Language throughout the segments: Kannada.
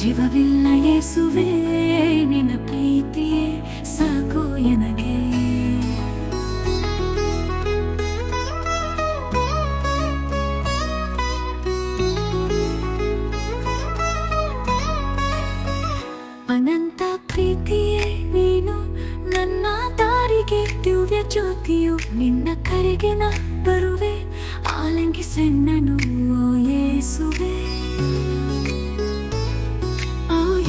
ಜೀವವಿಲ್ಲ ಯೇಸುವೆ, ನಿನ್ನ ಪ್ರೀತಿಯೇ ಸಾಕು ನನಗೆ ಅನಂತ ಪ್ರೀತಿಯೇ ನೀನು, ನನ್ನ ದಾರಿಗೆ ದಿವ್ಯ ಜ್ಯೋತಿಯು ನಿನ್ನ ಕರೆಗೆ ನಾ ಬರುವೆ. ಆಲಂಗಿಸೆನ್ನನು ಓ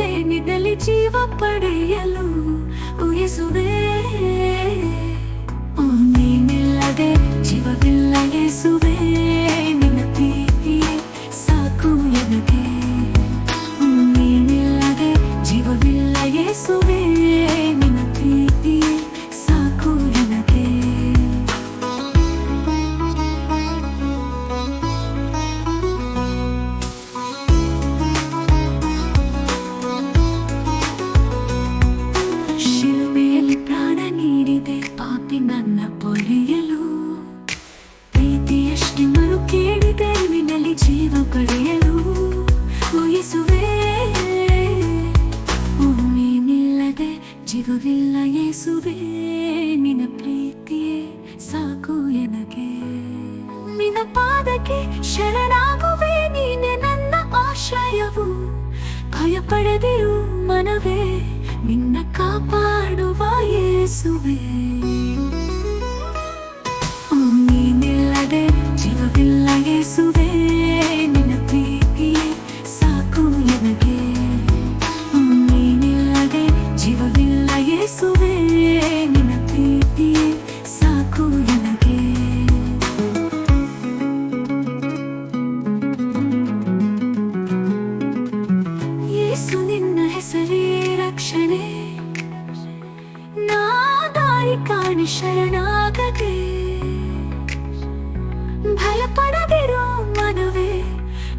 ಕೇಳಿದೆ ನಿನ್ನಲ್ಲಿ ಜೀವ ಪಡೆಯಲು ಉಯಿಸುವೆ ಓ ನೀನಿಲ್ಲದೆ ಜೀವವಿಲ್ಲ ಯೇಸುವೆ ಜೀವವಿಲ್ಲ ಯೇಸುವೆ, ನಿನ್ನ ಪ್ರೀತಿಯೇ ಸಾಕು ಎನಗೆ. ನಿನ್ನ ಪಾದಕ್ಕೆ ಶರಣಾಗುವೆ, ನೀನೆ ನನ್ನ ಆಶ್ರಯವು. ಭಯಪಡದಿರು ಮನವೇ, ನಿನ್ನ ಕಾಪಾಡುವ ಯೇಸುವೆ. ದಾರಿ ಕಾಣಿ ಶರಣಾಗದೆ ಭಯಪಡದಿರೋ ಮನವೇ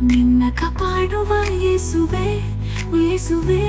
ನಿನ್ನ ಕಾಪಾಡುವ ಯೇಸುವೆ ಯೇಸುವೆ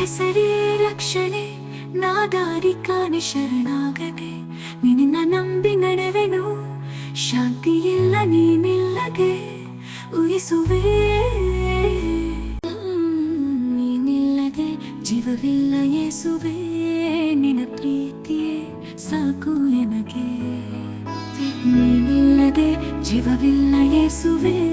ಹೆಸರೇ ರಕ್ಷಣೆ ನಾ ದಾರಿ ಕಾಣಿ ಶರಣಾಗದೆ. ನಿನ್ನ ನಂಬಿ ನಡೆವೆನು ಶಾಂತಿ ಇಲ್ಲ ನೀನಿಲ್ಲದೆ ಉಯಿಸುವೆ ನೀನಿಲ್ಲದೆ ಜೀವವಿಲ್ಲ ಯೇಸುವೆ ನಿನ್ನ ಪ್ರೀತಿಯೇ ಸಾಕು ಎನಗೆ. ನೀನಿಲ್ಲದೆ ಜೀವವಿಲ್ಲ ಯೇಸುವೆ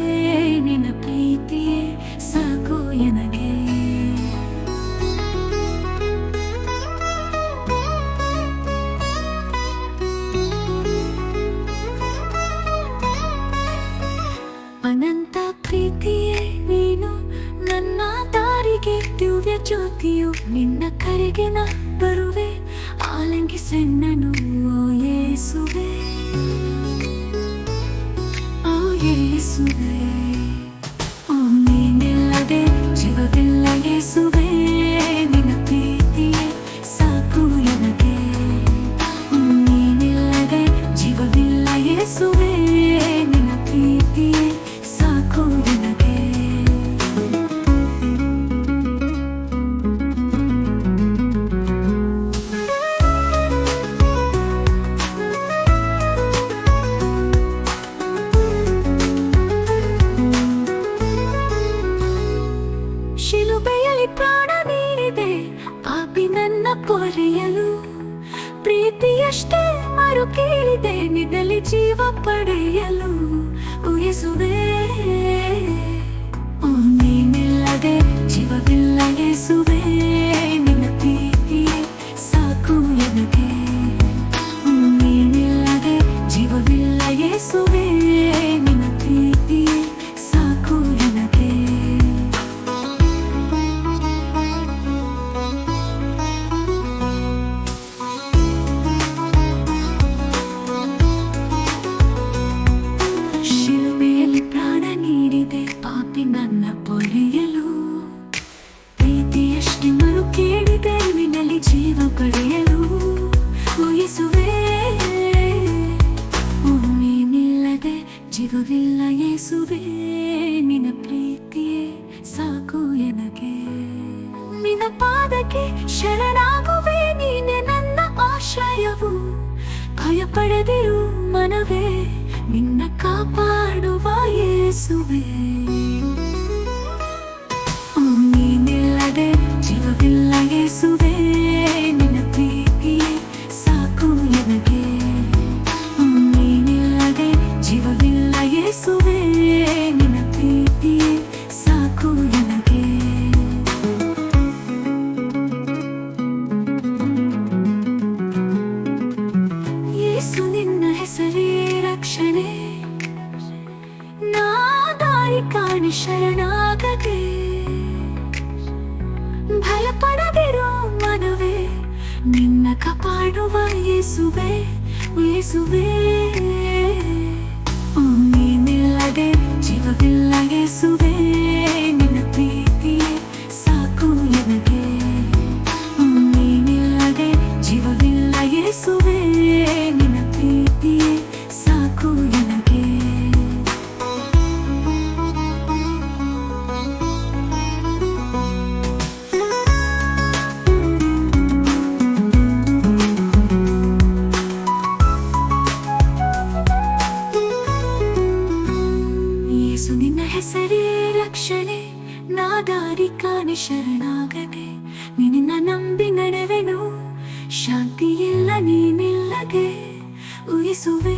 ದಿವ್ಯ ಜ್ಯೋತಿಯು ನಿನ್ನ ಕರೆಗೆ ನಾ ಬರುವೆ. ಆಲಂಗಿಸೆನ್ನನು ಓ ಯೇಸುವೆ. ಓ ಯೇಸುವೆ. ಓ ನೀನಿಲ್ಲದೆ ಜೀವವಿಲ್ಲ ಯೇಸುವೆ. ಕೃಪೆಯಲ್ಲಿ ಪ್ರಾಣ ನೀಡಿದೆ. ಪಾಪಿ ನನ್ನ ಪೊರೆಯಲು ಪ್ರೀತಿಯಷ್ಟೇ ಮರು ಕೇಳಿದೆ. ನಿದಲ್ಲಿ ಜೀವ ಪಡೆಯಲು ಉಯಿಸುವೆ ನೀನಿಲ್ಲದೆ ಜೀವವಿಲ್ಲ. ಪಡೆಯಲು ಉಯಿಸುವೆ ಓ ನೀನಿಲ್ಲದೆ ಜೀವವಿಲ್ಲ ಯೇಸುವೆ ನಿನ್ನ ಪ್ರೀತಿಯೇ ಸಾಕು ಎನಗೆ. ನಿನ್ನ ಪಾದಕ್ಕೆ ಶರಣಾಗುವೆ. ನೀನೆ ನನ್ನ ಆಶ್ರಯವು. ಭಯಪಡದಿರು ಮನವೇ. ನಿನ್ನ ಕಾಪಾಡುವ ಯೇಸುವೆ ನಿನ್ನ ಕಾಪಾಡುವ ಯೇಸುವೆ ಯೇಸುವೆ ಓ ನೀನಿಲ್ಲದೆ ಜೀವವಿಲ್ಲ ಯೇಸುವೆ ನಿನ್ನ ಪ್ರೀತಿಯೇ ಶರಣಾಗದೆ ನಿನ್ನ ನಂಬಿ ನಡೆವೆನು. ಶಾಂತಿಯಿಲ್ಲ ನೀನಿಲ್ಲದೆ ಉಯಿಸುವೆ